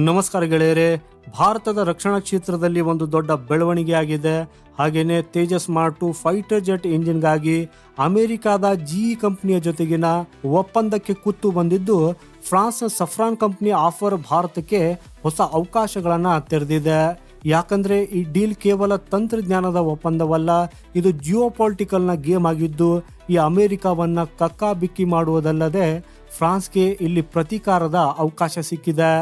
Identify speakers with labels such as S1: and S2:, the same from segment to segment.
S1: ನಮಸ್ಕಾರ ಗೆಳೆಯರೆ, ಭಾರತದ ರಕ್ಷಣಾ ಕ್ಷೇತ್ರದಲ್ಲಿ ಒಂದು ದೊಡ್ಡ ಬೆಳವಣಿಗೆ ಆಗಿದೆ ಹಾಗೇನೆ ತೇಜಸ್ ಮಾರ್ಟು ಫೈಟರ್ ಜೆಟ್ ಇಂಜಿನ್ಗಾಗಿ ಅಮೆರಿಕಾದ ಜಿ ಕಂಪನಿಯ ಜೊತೆಗಿನ ಒಪ್ಪಂದಕ್ಕೆ ಕುತ್ತು ಬಂದಿದ್ದು, ಫ್ರಾನ್ಸ್ ಸಫ್ರಾನ್ ಕಂಪನಿ ಆಫರ್ ಭಾರತಕ್ಕೆ ಹೊಸ ಅವಕಾಶಗಳನ್ನು ತೆರೆದಿದೆ. ಯಾಕಂದ್ರೆ ಈ ಡೀಲ್ ಕೇವಲ ತಂತ್ರಜ್ಞಾನದ ಒಪ್ಪಂದವಲ್ಲ, ಇದು ಜಿಯೋ ನ ಗೇಮ್ ಆಗಿದ್ದು, ಈ ಅಮೆರಿಕವನ್ನ ಕಕ್ಕಾಬಿಕ್ಕಿ ಮಾಡುವುದಲ್ಲದೆ, ಫ್ರಾನ್ಸ್ಗೆ ಇಲ್ಲಿ ಪ್ರತೀಕಾರದ ಅವಕಾಶ ಸಿಕ್ಕಿದೆ.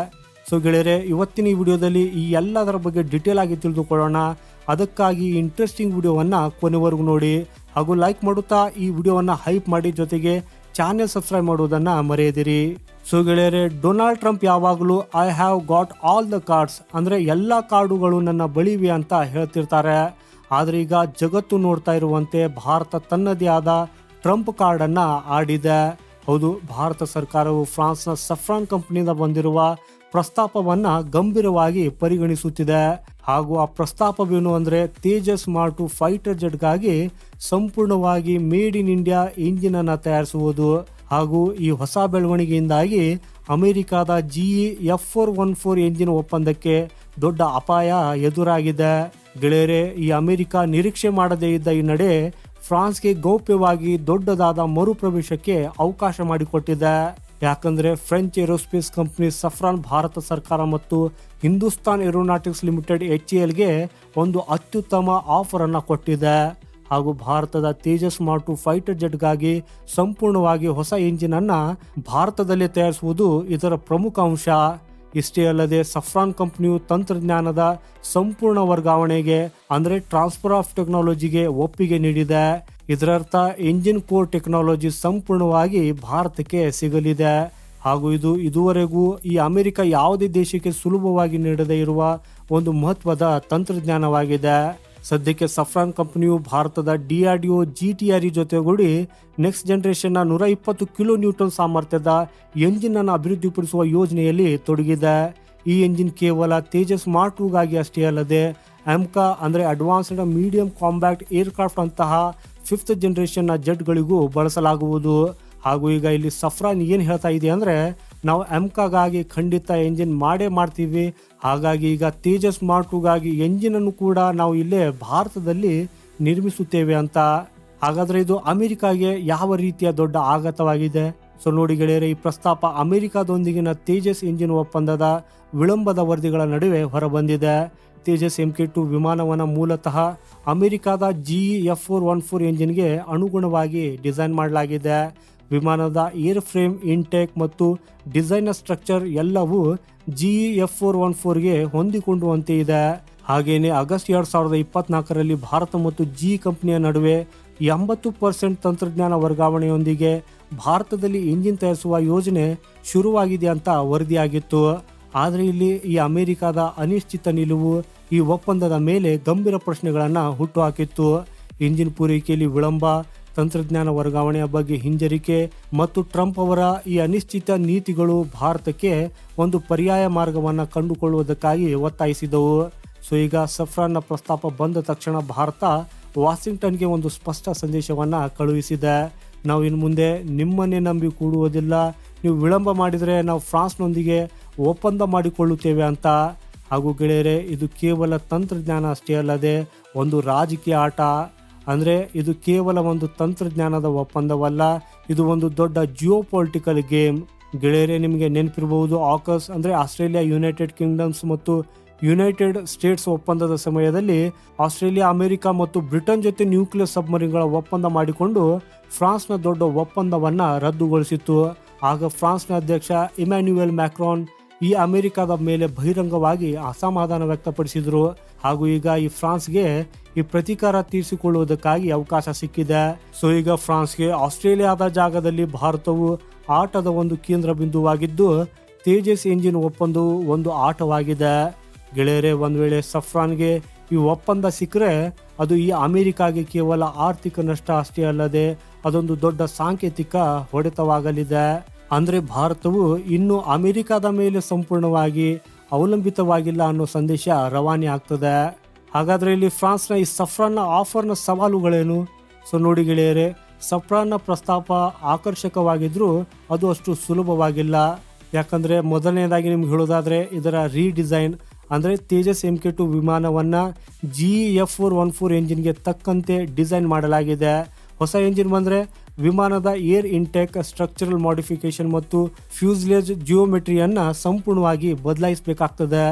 S1: ಸೊ ಗೆಳೆಯರೆ, ಇವತ್ತಿನ ಈ ವಿಡಿಯೋದಲ್ಲಿ ಈ ಎಲ್ಲದರ ಬಗ್ಗೆ ಡೀಟೇಲ್ ಆಗಿ ತಿಳಿದುಕೊಳ್ಳೋಣ. ಅದಕ್ಕಾಗಿ ಇಂಟ್ರೆಸ್ಟಿಂಗ್ ವಿಡಿಯೋವನ್ನು ಕೊನೆವರೆಗೂ ನೋಡಿ. ಹಾಗೂ ಲೈಕ್ ಮಾಡುತ್ತಾ ಈ ವಿಡಿಯೋವನ್ನು ಹೈಪ್ ಮಾಡಿ ಜೊತೆಗೆ ಚಾನೆಲ್ ಸಬ್ಸ್ಕ್ರೈಬ್ ಮಾಡುವುದನ್ನು ಮರೆಯದಿರಿ. ಸೊ ಗೆಳೆಯರೆ ಡೊನಾಲ್ಡ್ ಟ್ರಂಪ್ ಯಾವಾಗಲೂ I have got all the cards ಅಂದರೆ ಎಲ್ಲ ಕಾರ್ಡುಗಳು ನನ್ನ ಬಳಿವೆ ಅಂತ ಹೇಳ್ತಿರ್ತಾರೆ. ಆದರೆ ಈಗ ಜಗತ್ತು ನೋಡ್ತಾ ಇರುವಂತೆ ಭಾರತ ತನ್ನದೇ ಆದ ಟ್ರಂಪ್ ಕಾರ್ಡನ್ನು ಆಡಿದೆ. ಹೌದು, ಭಾರತ ಸರ್ಕಾರವು ಫ್ರಾನ್ಸ್ನ ಸಫ್ರಾನ್ ಕಂಪ್ನಿಯಿಂದ ಬಂದಿರುವ ಪ್ರಸ್ತಾಪವನ್ನ ಗಂಭೀರವಾಗಿ ಪರಿಗಣಿಸುತ್ತಿದೆ. ಹಾಗೂ ಆ ಪ್ರಸ್ತಾಪವೇನು ಅಂದರೆ ತೇಜಸ್ ಮಾರ್ಟು ಫೈಟರ್ ಜೆಟ್ಗಾಗಿ ಸಂಪೂರ್ಣವಾಗಿ ಮೇಡ್ ಇನ್ ಇಂಡಿಯಾ ಇಂಜಿನ್ ಅನ್ನ ತಯಾರಿಸುವುದು. ಹಾಗೂ ಈ ಹೊಸ ಬೆಳವಣಿಗೆಯಿಂದಾಗಿ ಅಮೆರಿಕದ G F four one four engine ಒಪ್ಪಂದಕ್ಕೆ ದೊಡ್ಡ ಅಪಾಯ ಎದುರಾಗಿದೆ. ಗೆಳೆಯರೆ, ಈ ಅಮೆರಿಕ ನಿರೀಕ್ಷೆ ಮಾಡದೇ ಇದ್ದ ಈ ನಡೆ ಫ್ರಾನ್ಸ್ಗೆ ಗೌಪ್ಯವಾಗಿ ದೊಡ್ಡದಾದ ಮರುಪ್ರವೇಶಕ್ಕೆ ಅವಕಾಶ ಮಾಡಿಕೊಟ್ಟಿದೆ. ಯಾಕಂದ್ರೆ French aerospace company Safran Bharat ಸರ್ಕಾರ ಮತ್ತು ಹಿಂದೂಸ್ತಾನ್ ಏರೋನಾಟಿಕ್ಸ್ ಲಿಮಿಟೆಡ್ ಎಚ್ ಎಲ್ಗೆ ಒಂದು ಅತ್ಯುತ್ತಮ ಆಫರನ್ನು ಕೊಟ್ಟಿದೆ. ಹಾಗೂ ಭಾರತದ ತೇಜಸ್ ಮಾರ್ಟು ಫೈಟರ್ ಜೆಟ್ಗಾಗಿ ಸಂಪೂರ್ಣವಾಗಿ ಹೊಸ ಇಂಜಿನ್ ಅನ್ನ ಭಾರತದಲ್ಲಿ ತಯಾರಿಸುವುದು ಇದರ ಪ್ರಮುಖ ಅಂಶ. ಇಷ್ಟೇ ಅಲ್ಲದೆ ಸಫ್ರಾನ್ ಕಂಪ್ನಿಯು ತಂತ್ರಜ್ಞಾನದ ಸಂಪೂರ್ಣ ವರ್ಗಾವಣೆಗೆ, ಅಂದರೆ ಟ್ರಾನ್ಸ್ಫರ್ ಆಫ್ ಟೆಕ್ನಾಲಜಿಗೆ ಒಪ್ಪಿಗೆ ನೀಡಿದೆ. ಇದರರ್ಥ ಇಂಜಿನ್ ಕೋರ್ ಟೆಕ್ನಾಲಜಿ ಸಂಪೂರ್ಣವಾಗಿ ಭಾರತಕ್ಕೆ ಸಿಗಲಿದೆ. ಹಾಗೂ ಇದು ಇದುವರೆಗೂ ಈ ಅಮೆರಿಕ ಯಾವುದೇ ದೇಶಕ್ಕೆ ಸುಲಭವಾಗಿ ನೀಡದೇ ಇರುವ ಒಂದು ಮಹತ್ವದ ತಂತ್ರಜ್ಞಾನವಾಗಿದೆ. ಸದ್ಯಕ್ಕೆ ಸಫ್ರಾನ್ ಕಂಪನಿಯು ಭಾರತದ DRDO G T R E ಜೊತೆಗೂಡಿ ನೆಕ್ಸ್ಟ್ ಜನರೇಷನ್ನ ನೂರ ಇಪ್ಪತ್ತು ಕಿಲೋ ನ್ಯೂಟನ್ ಸಾಮರ್ಥ್ಯದ ಎಂಜಿನ್ ಅನ್ನು ಅಭಿವೃದ್ಧಿಪಡಿಸುವ ಯೋಜನೆಯಲ್ಲಿ ತೊಡಗಿದೆ. ಈ ಎಂಜಿನ್ ಕೇವಲ ತೇಜಸ್ ಮಾರ್ಕ್ ಟೂಗಾಗಿ ಅಷ್ಟೇ ಅಲ್ಲದೆ, ಅಮ್ಕಾ ಅಂದರೆ ಅಡ್ವಾನ್ಸ್ಡ್ ಮೀಡಿಯಂ ಕಾಂಬ್ಯಾಕ್ಟ್ ಏರ್ಕ್ರಾಫ್ಟ್ ಅಂತಹ ಫಿಫ್ತ್ ಜನ್ರೇಷನ್ನ ಜೆಟ್ಗಳಿಗೂ ಬಳಸಲಾಗುವುದು. ಹಾಗೂ ಈಗ ಇಲ್ಲಿ ಸಫ್ರಾನ್ ಏನು ಹೇಳ್ತಾ ಇದೆ ಅಂದರೆ, ನಾವು ಎಮ್ಕಾಗಾಗಿ ಖಂಡಿತ ಎಂಜಿನ್ ಮಾಡೇ ಮಾಡ್ತೀವಿ. ಹಾಗಾಗಿ ಈಗ ತೇಜಸ್ ಮಾರ್ಟುಗಾಗಿ ಎಂಜಿನನ್ನು ಕೂಡ ನಾವು ಇಲ್ಲೇ ಭಾರತದಲ್ಲಿ ನಿರ್ಮಿಸುತ್ತೇವೆ ಅಂತ. ಹಾಗಾದರೆ ಇದು ಅಮೆರಿಕಾಗೆ ಯಾವ ರೀತಿಯ ದೊಡ್ಡ ಆಘಾತವಾಗಿದೆ? ಸೊ ನೋಡಿ ಗೆಳೆಯರೆ, ಈ ಪ್ರಸ್ತಾಪ ಅಮೆರಿಕದೊಂದಿಗಿನ ತೇಜಸ್ ಇಂಜಿನ್ ಒಪ್ಪಂದದ ವಿಳಂಬದ ವರದಿಗಳ ನಡುವೆ ಹೊರಬಂದಿದೆ. ತೇಜಸ್ ಎಂ ಕೆ ಟು ವಿಮಾನವನ್ನು ಮೂಲತಃ ಅಮೆರಿಕಾದ G F four one four ಇಂಜಿನ್ಗೆ ಅನುಗುಣವಾಗಿ ಡಿಸೈನ್ ಮಾಡಲಾಗಿದೆ. ವಿಮಾನದ ಏರ್ ಫ್ರೇಮ್ ಇಂಟೇಕ್ ಮತ್ತು ಡಿಸೈನರ್ ಸ್ಟ್ರಕ್ಚರ್ ಎಲ್ಲವೂ ಜಿ ಎಫ್ ಫೋರ್ ಒನ್ ಫೋರ್ಗೆ ಹೊಂದಿಕೊಂಡುವಂತೆ ಇದೆ. ಹಾಗೆಯೇ ಆಗಸ್ಟ್ ಎರಡು ಸಾವಿರದ ಇಪ್ಪತ್ನಾಲ್ಕರಲ್ಲಿ ಭಾರತ ಮತ್ತು ಜಿ ಕಂಪನಿಯ ನಡುವೆ ಎಂಬತ್ತು ಪರ್ಸೆಂಟ್ ತಂತ್ರಜ್ಞಾನ ವರ್ಗಾವಣೆಯೊಂದಿಗೆ ಭಾರತದಲ್ಲಿ ಇಂಜಿನ್ ತಯಾರಿಸುವ ಯೋಜನೆ ಶುರುವಾಗಿದೆ ಅಂತ ವರದಿಯಾಗಿತ್ತು. ಆದರೆ ಇಲ್ಲಿ ಈ ಅಮೆರಿಕದ ಅನಿಶ್ಚಿತ ನಿಲುವು ಈ ಒಪ್ಪಂದದ ಮೇಲೆ ಗಂಭೀರ ಪ್ರಶ್ನೆಗಳನ್ನು ಹುಟ್ಟುಹಾಕಿತ್ತು. ಇಂಜಿನ್ ಪೂರೈಕೆಯಲ್ಲಿ ವಿಳಂಬ, ತಂತ್ರಜ್ಞಾನ ವರ್ಗಾವಣೆಯ ಬಗ್ಗೆ ಹಿಂಜರಿಕೆ ಮತ್ತು ಟ್ರಂಪ್ ಅವರ ಈ ಅನಿಶ್ಚಿತ ನೀತಿಗಳು ಭಾರತಕ್ಕೆ ಒಂದು ಪರ್ಯಾಯ ಮಾರ್ಗವನ್ನು ಕಂಡುಕೊಳ್ಳುವುದಕ್ಕಾಗಿ ಒತ್ತಾಯಿಸಿದವು. ಸೊ ಈಗ ಸಫ್ರಾನ್ನ ಪ್ರಸ್ತಾಪ ಬಂದ ತಕ್ಷಣ ಭಾರತ ವಾಷಿಂಗ್ಟನ್ಗೆ ಒಂದು ಸ್ಪಷ್ಟ ಸಂದೇಶವನ್ನು ಕಳುಹಿಸಿದೆ. ನಾವು ಇನ್ನು ಮುಂದೆ ನಿಮ್ಮನ್ನೇ ನಂಬಿ ಕೂಡುವುದಿಲ್ಲ. ನೀವು ವಿಳಂಬ ಮಾಡಿದರೆ ನಾವು ಫ್ರಾನ್ಸ್ನೊಂದಿಗೆ ಒಪ್ಪಂದ ಮಾಡಿಕೊಳ್ಳುತ್ತೇವೆ ಅಂತ. ಹಾಗೂ ಗೆಳೆಯರೆ, ಇದು ಕೇವಲ ತಂತ್ರಜ್ಞಾನ ಅಷ್ಟೇ ಅಲ್ಲದೆ ಒಂದು ರಾಜಕೀಯ ಆಟ. ಅಂದರೆ ಇದು ಕೇವಲ ಒಂದು ತಂತ್ರಜ್ಞಾನದ ಒಪ್ಪಂದವಲ್ಲ, ಇದು ಒಂದು ದೊಡ್ಡ ಜಿಯೋ ಪೊಲಿಟಿಕಲ್ ಗೇಮ್. ಗೆಳೆಯರೆ, ನಿಮಗೆ ನೆನಪಿರಬಹುದು ಆಕಸ್ ಅಂದರೆ ಆಸ್ಟ್ರೇಲಿಯಾ, ಯುನೈಟೆಡ್ ಕಿಂಗ್ಡಮ್ಸ್ ಮತ್ತು ಯುನೈಟೆಡ್ ಸ್ಟೇಟ್ಸ್ ಒಪ್ಪಂದದ ಸಮಯದಲ್ಲಿ ಆಸ್ಟ್ರೇಲಿಯಾ, ಅಮೆರಿಕ ಮತ್ತು ಬ್ರಿಟನ್ ಜೊತೆ ನ್ಯೂಕ್ಲಿಯರ್ ಸಬ್ಮರಿನ್ಗಳ ಒಪ್ಪಂದ ಮಾಡಿಕೊಂಡು ಫ್ರಾನ್ಸ್ನ ದೊಡ್ಡ ಒಪ್ಪಂದವನ್ನು ರದ್ದುಗೊಳಿಸಿತ್ತು. ಆಗ ಫ್ರಾನ್ಸ್ನ ಅಧ್ಯಕ್ಷ ಇಮ್ಯಾನ್ಯುಯಲ್ ಮ್ಯಾಕ್ರಾನ್ ಈ ಅಮೆರಿಕದ ಮೇಲೆ ಬಹಿರಂಗವಾಗಿ ಅಸಮಾಧಾನ ವ್ಯಕ್ತಪಡಿಸಿದರು. ಹಾಗೂ ಈಗ ಈ ಫ್ರಾನ್ಸ್ಗೆ ಈ ಪ್ರತಿಕಾರ ತೀರಿಸಿಕೊಳ್ಳುವುದಕ್ಕಾಗಿ ಅವಕಾಶ ಸಿಕ್ಕಿದೆ. ಸೊ, ಈಗ ಫ್ರಾನ್ಸ್ಗೆ ಆಸ್ಟ್ರೇಲಿಯಾದ ಜಾಗದಲ್ಲಿ ಭಾರತವು ಆಟದ ಒಂದು ಕೇಂದ್ರ ಬಿಂದುವಾಗಿದ್ದು, ತೇಜಸ್ ಎಂಜಿನ್ ಒಪ್ಪಂದವು ಒಂದು ಆಟವಾಗಿದೆ. ಗೆಳೆಯರೆ, ಒಂದು ವೇಳೆ ಸಫ್ರಾನ್ಗೆ ಈ ಒಪ್ಪಂದ ಸಿಕ್ಕರೆ ಅದು ಈ ಅಮೆರಿಕಾಗೆ ಕೇವಲ ಆರ್ಥಿಕ ನಷ್ಟ ಅಷ್ಟೇ ಅಲ್ಲದೆ ಅದೊಂದು ದೊಡ್ಡ ಸಾಂಕೇತಿಕ ಹೊಡೆತವಾಗಲಿದೆ. ಅಂದರೆ ಭಾರತವು ಇನ್ನು ಅಮೆರಿಕದ ಮೇಲೆ ಸಂಪೂರ್ಣವಾಗಿ ಅವಲಂಬಿತವಾಗಿಲ್ಲ ಅನ್ನೋ ಸಂದೇಶ ರವಾನೆ ಆಗ್ತದೆ. ಹಾಗಾದರೆ ಇಲ್ಲಿ ಫ್ರಾನ್ಸ್ನ ಈ ಸಫ್ರಾನ್ನ ಆಫರ್ನ ಸವಾಲುಗಳೇನು? ಸೊ ನೋಡಿ ಗೆಳೆಯರೆ, ಸಫ್ರಾನ್ನ ಪ್ರಸ್ತಾಪ ಆಕರ್ಷಕವಾಗಿದ್ದರೂ ಅದು ಅಷ್ಟು ಸುಲಭವಾಗಿಲ್ಲ. ಯಾಕಂದರೆ ಮೊದಲನೇದಾಗಿ ನಿಮ್ಗೆ ಹೇಳೋದಾದರೆ ಇದರ ರೀಡಿಸೈನ್ ಅಂದ್ರೆ ತೇಜಸ್ ಎಂ ಕೆ ಟು ವಿಮಾನವನ್ನು G F four one four ಎಂಜಿನ್ಗೆ ತಕ್ಕಂತೆ ಡಿಸೈನ್ ಮಾಡಲಾಗಿದೆ. ಹೊಸ ಎಂಜಿನ್ ಬಂದರೆ ವಿಮಾನದ ಏರ್ ಇಂಟೆಕ್ ಸ್ಟ್ರಕ್ಚರಲ್ ಮಾಡಿಫಿಕೇಶನ್ ಮತ್ತು ಫ್ಯೂಸ್ಲೇಜ್ ಜಿಯೋಮೆಟ್ರಿಯನ್ನು ಸಂಪೂರ್ಣವಾಗಿ ಬದಲಾಯಿಸಬೇಕಾಗ್ತದೆ.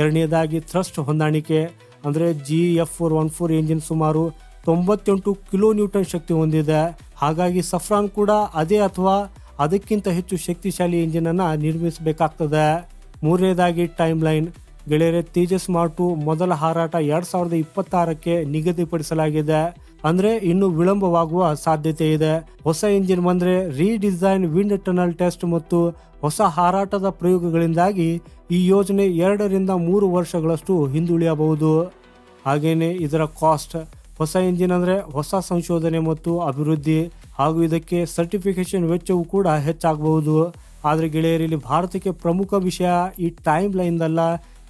S1: ಎರಡನೇದಾಗಿ ಥ್ರಸ್ಟ್ ಹೊಂದಾಣಿಕೆ, ಅಂದರೆ G F four one four engine ಸುಮಾರು ತೊಂಬತ್ತೆಂಟು ಕಿಲೋ ನ್ಯೂಟನ್ ಶಕ್ತಿ ಹೊಂದಿದೆ. ಹಾಗಾಗಿ ಸಫ್ರಾನ್ ಕೂಡ ಅದೇ ಅಥವಾ ಅದಕ್ಕಿಂತ ಹೆಚ್ಚು ಶಕ್ತಿಶಾಲಿ ಇಂಜಿನನ್ನು ನಿರ್ಮಿಸಬೇಕಾಗ್ತದೆ. ಮೂರನೇದಾಗಿ ಟೈಮ್ ಲೈನ್ ಗೆಳೆಯರೆ, ತೇಜಸ್ ಮಾರ್ಟು ಮೊದಲ ಹಾರಾಟ ಎರಡ್ ಸಾವಿರದ ಇಪ್ಪತ್ತಾರಕ್ಕೆ ನಿಗದಿಪಡಿಸಲಾಗಿದೆ. ಅಂದ್ರೆ ಇನ್ನು ವಿಳಂಬವಾಗುವ ಸಾಧ್ಯತೆ ಇದೆ. ಹೊಸ ಇಂಜಿನ್ ಬಂದ್ರೆ ರೀಡಿಸೈನ್ ವಿಂಡ್ ಟನಲ್ ಟೆಸ್ಟ್ ಮತ್ತು ಹೊಸ ಹಾರಾಟದ ಪ್ರಯೋಗಗಳಿಂದಾಗಿ ಈ ಯೋಜನೆ ಎರಡರಿಂದ ಮೂರು ವರ್ಷಗಳಷ್ಟು ಹಿಂದುಳಿಯಬಹುದು. ಹಾಗೇನೆ ಇದರ ಕಾಸ್ಟ್ ಹೊಸ ಇಂಜಿನ್ ಅಂದ್ರೆ ಹೊಸ ಸಂಶೋಧನೆ ಮತ್ತು ಅಭಿವೃದ್ಧಿ ಹಾಗೂ ಇದಕ್ಕೆ ಸರ್ಟಿಫಿಕೇಶನ್ ವೆಚ್ಚವು ಕೂಡ ಹೆಚ್ಚಾಗಬಹುದು. ಆದರೆ ಗೆಳೆಯರಲ್ಲಿ ಭಾರತಕ್ಕೆ ಪ್ರಮುಖ ವಿಷಯ ಈ ಟೈಮ್ ಲೈನ್ದಲ್ಲ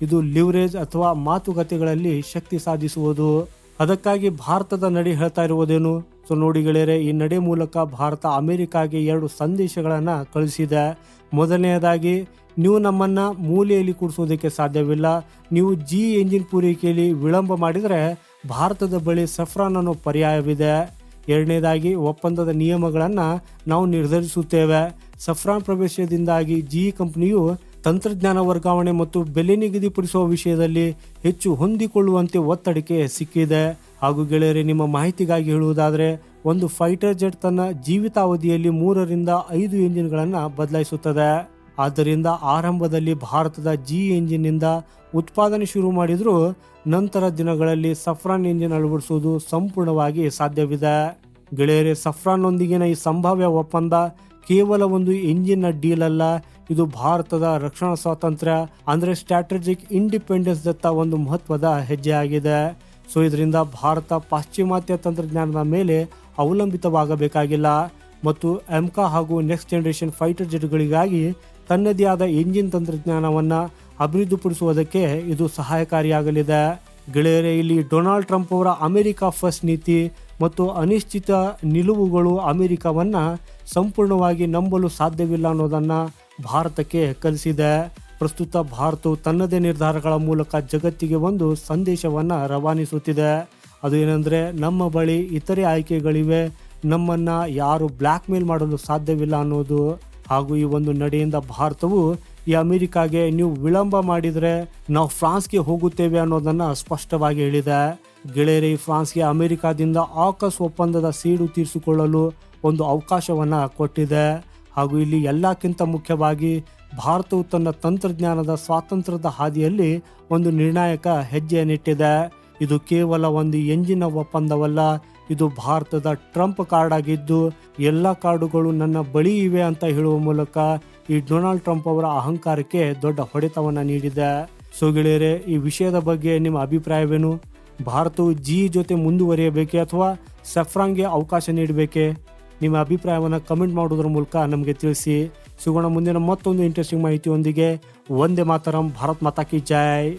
S1: ಇದು ಲಿವರೇಜ್ ಅಥವಾ ಮಾತುಕತೆಗಳಲ್ಲಿ ಶಕ್ತಿ ಸಾಧಿಸುವುದು. ಅದಕ್ಕಾಗಿ ಭಾರತದ ನಡೆ ಹೇಳ್ತಾ ಇರುವುದೇನು? ಸೊ ನೋಡಿ ಗೆಳೆಯರೆ, ಈ ನಡೆ ಮೂಲಕ ಭಾರತ ಅಮೆರಿಕಾಗೆ ಎರಡು ಸಂದೇಶಗಳನ್ನು ಕಳಿಸಿದೆ. ಮೊದಲನೆಯದಾಗಿ, ನೀವು ನಮ್ಮನ್ನು ಮೂಲೆಯಲ್ಲಿ ಕೂರಿಸೋದಕ್ಕೆ ಸಾಧ್ಯವಿಲ್ಲ. ನೀವು ಜಿ ಎಂಜಿನ್ ಪೂರೈಕೆಯಲ್ಲಿ ವಿಳಂಬ ಮಾಡಿದರೆ ಭಾರತದ ಬಳಿ ಸಫ್ರಾನ್ ಅನ್ನೋ ಪರ್ಯಾಯವಿದೆ. ಎರಡನೇದಾಗಿ, ಒಪ್ಪಂದದ ನಿಯಮಗಳನ್ನು ನಾವು ನಿರ್ಧರಿಸುತ್ತೇವೆ. ಸಫ್ರಾನ್ ಪ್ರವೇಶದಿಂದಾಗಿ ಜಿ ಕಂಪನಿಯು ತಂತ್ರಜ್ಞಾನ ವರ್ಗಾವಣೆ ಮತ್ತು ಬೆಲೆ ನಿಗದಿಪಡಿಸುವ ವಿಷಯದಲ್ಲಿ ಹೆಚ್ಚು ಹೊಂದಿಕೊಳ್ಳುವಂತೆ ಒತ್ತಡಕ್ಕೆ ಸಿಕ್ಕಿದೆ. ಹಾಗೂ ಗೆಳೆಯರೇ, ನಿಮ್ಮ ಮಾಹಿತಿಗಾಗಿ ಹೇಳುವುದಾದರೆ, ಒಂದು ಫೈಟರ್ ಜೆಟ್ ತನ್ನ ಜೀವಿತಾವಧಿಯಲ್ಲಿ ಮೂರರಿಂದ ಐದು ಎಂಜಿನ್ಗಳನ್ನು ಬದಲಾಯಿಸುತ್ತದೆ. ಆದ್ದರಿಂದ ಆರಂಭದಲ್ಲಿ ಭಾರತದ ಜಿ ಎಂಜಿನ್ನಿಂದ ಉತ್ಪಾದನೆ ಶುರು ಮಾಡಿದರೂ, ನಂತರ ದಿನಗಳಲ್ಲಿ ಸಫ್ರಾನ್ ಎಂಜಿನ್ ಅಳವಡಿಸುವುದು ಸಂಪೂರ್ಣವಾಗಿ ಸಾಧ್ಯವಿದೆ. ಗೆಳೆಯರೇ, ಸಫ್ರಾನ್ನೊಂದಿಗಿನ ಈ ಸಂಭಾವ್ಯ ಒಪ್ಪಂದ ಕೇವಲ ಒಂದು ಎಂಜಿನ್ನ ಡೀಲ್ ಅಲ್ಲ ಇದು ಭಾರತದ ರಕ್ಷಣಾ ಸ್ವಾತಂತ್ರ್ಯ, ಅಂದ್ರೆ ಸ್ಟ್ರಾಟಜಿಕ್ ಇಂಡಿಪೆಂಡೆನ್ಸ್ ದತ್ತ ಒಂದು ಮಹತ್ವದ ಹೆಜ್ಜೆ ಆಗಿದೆ. ಸೊ ಇದರಿಂದ ಭಾರತ ಪಾಶ್ಚಿಮಾತ್ಯ ತಂತ್ರಜ್ಞಾನದ ಮೇಲೆ ಅವಲಂಬಿತವಾಗಬೇಕಾಗಿಲ್ಲ. ಮತ್ತು ಎಮ್ಕಾ ಹಾಗೂ ನೆಕ್ಸ್ಟ್ ಜನರೇಷನ್ ಫೈಟರ್ ಜೆಟ್ಗಳಿಗಾಗಿ ತನ್ನದೇ ಆದ ಎಂಜಿನ್ ತಂತ್ರಜ್ಞಾನವನ್ನು ಅಭಿವೃದ್ಧಿಪಡಿಸುವುದಕ್ಕೆ ಇದು ಸಹಾಯಕಾರಿಯಾಗಲಿದೆ. ಗೆಳೆಯರೇ, ಇಲ್ಲಿ ಡೊನಾಲ್ಡ್ ಟ್ರಂಪ್ ಅವರ ಅಮೆರಿಕ ಫಸ್ಟ್ ನೀತಿ ಮತ್ತು ಅನಿಶ್ಚಿತ ನಿಲುವುಗಳು ಅಮೆರಿಕವನ್ನ ಸಂಪೂರ್ಣವಾಗಿ ನಂಬಲು ಸಾಧ್ಯವಿಲ್ಲ ಅನ್ನೋದನ್ನ ಭಾರತಕ್ಕೆ ಕಲಿಸಿದೆ ಪ್ರಸ್ತುತ ಭಾರತವು ತನ್ನದೇ ನಿರ್ಧಾರಗಳ ಮೂಲಕ ಜಗತ್ತಿಗೆ ಒಂದು ಸಂದೇಶವನ್ನು ರವಾನಿಸುತ್ತಿದೆ. ಅದು ಏನಂದರೆ, ನಮ್ಮ ಬಳಿ ಇತರೆ ಆಯ್ಕೆಗಳಿವೆ. ನಮ್ಮನ್ನು ಯಾರು ಬ್ಲ್ಯಾಕ್ ಮೇಲ್ ಮಾಡಲು ಸಾಧ್ಯವಿಲ್ಲ ಅನ್ನೋದು. ಹಾಗೂ ಈ ಒಂದು ನಡೆಯಿಂದ ಭಾರತವು ಈ ಅಮೆರಿಕಾಗೆ ನೀವು ವಿಳಂಬ ಮಾಡಿದರೆ ನಾವು ಫ್ರಾನ್ಸ್ಗೆ ಹೋಗುತ್ತೇವೆ ಅನ್ನೋದನ್ನು ಸ್ಪಷ್ಟವಾಗಿ ಹೇಳಿದೆ. ಗೆಳೆಯರಿ ಫ್ರಾನ್ಸ್ಗೆ ಅಮೆರಿಕಾದಿಂದ ಆಕಸ್ ಒಪ್ಪಂದದ ಸೀಡು ತೀರಿಸಿಕೊಳ್ಳಲು ಒಂದು ಅವಕಾಶವನ್ನು ಕೊಟ್ಟಿದೆ. ಹಾಗೂ ಇಲ್ಲಿ ಎಲ್ಲಕ್ಕಿಂತ ಮುಖ್ಯವಾಗಿ ಭಾರತವು ತನ್ನ ತಂತ್ರಜ್ಞಾನದ ಸ್ವಾತಂತ್ರ್ಯದ ಹಾದಿಯಲ್ಲಿ ಒಂದು ನಿರ್ಣಾಯಕ ಹೆಜ್ಜೆಯನ್ನಿಟ್ಟಿದೆ. ಇದು ಕೇವಲ ಒಂದು ಎಂಜಿನ ಒಪ್ಪಂದವಲ್ಲ, ಇದು ಭಾರತದ ಟ್ರಂಪ್ ಕಾರ್ಡ್ ಆಗಿದ್ದು ಎಲ್ಲ ಕಾರ್ಡುಗಳು ನನ್ನ ಬಳಿ ಇವೆ ಅಂತ ಹೇಳುವ ಮೂಲಕ ಈ ಡೊನಾಲ್ಡ್ ಟ್ರಂಪ್ ಅವರ ಅಹಂಕಾರಕ್ಕೆ ದೊಡ್ಡ ಹೊಡೆತವನ್ನ ನೀಡಿದೆ. ಸೊ ಗೆಳೆಯರೆ, ಈ ವಿಷಯದ ಬಗ್ಗೆ ನಿಮ್ಮ ಅಭಿಪ್ರಾಯವೇನು? ಭಾರತವು ಜಿ ಜೊತೆ ಮುಂದುವರಿಯಬೇಕೆ ಅಥವಾ ಸೆಫ್ರಾಂಗ್ಗೆ ಅವಕಾಶ ನೀಡಬೇಕೆ? ನಿಮ್ಮ ಅಭಿಪ್ರಾಯವನ್ನು ಕಮೆಂಟ್ ಮಾಡೋದ್ರ ಮೂಲಕ ನಮಗೆ ತಿಳಿಸಿ. ಸಿಗೋಣ ಮುಂದಿನ ಮತ್ತೊಂದು ಇಂಟ್ರೆಸ್ಟಿಂಗ್ ಮಾಹಿತಿಯೊಂದಿಗೆ. ಒಂದೇ ಮಾತರಂ, ಭಾರತ್ ಮಾತಾ ಕಿ ಜೈ.